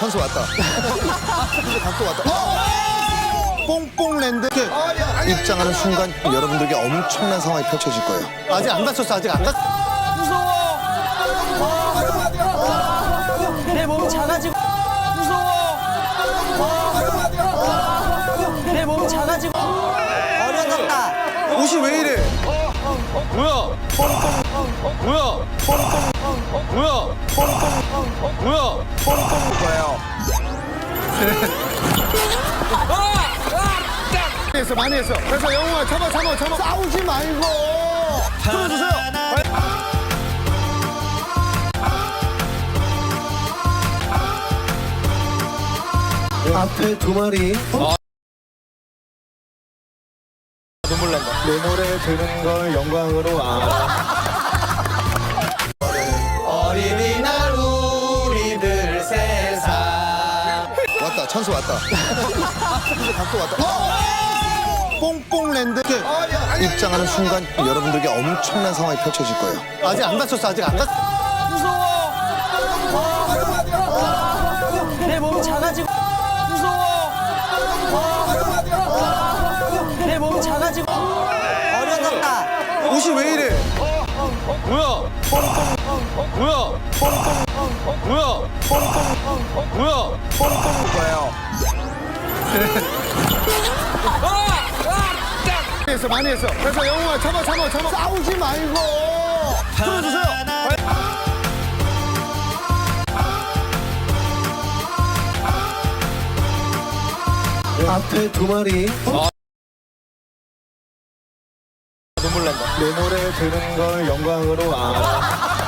천수 왔다. 각도 왔다. 어! 뽕뽕랜드 입장하는 순간 여러분들에게 엄청난 상황이 펼쳐질 거예요. 아직 안 다쳤어. 아직 안 다쳤어. 내 몸이 작아지고 무서워 내 몸이 작아지고 어려졌다 옷이 왜 이래? 뭐야? 뭐야? 뭐야? 뭐야? 많이 했어, 많이 했어. 그래서 영웅아, 참아, 참아, 참아. 싸우지 말고. 풀어주세요. 앞에 두 마리. 눈물 난다. 내 노래 들은 걸 영광으로 알아. 왔다, 천수 왔다. 각도 왔다. 어! 뽕뽕랜드 입장하는 순간 여러분들에게 엄청난 상황이 펼쳐질 거예요. 아직 안 다쳤어, 아직 안 다쳤어. 내 몸이 작아지고 무서워 내 몸이 작아지고 어려졌다 옷이 왜 이래? 뭐야? 뭐야? 뭐야? 뭐야? 많이 했어, 많이 했어. 그래서 영웅아, 참아, 참아, 참아. 싸우지 말고. 풀어주세요. 앞에 두 마리. 눈물 난다. 내 노래 들은 걸 영광으로 알아.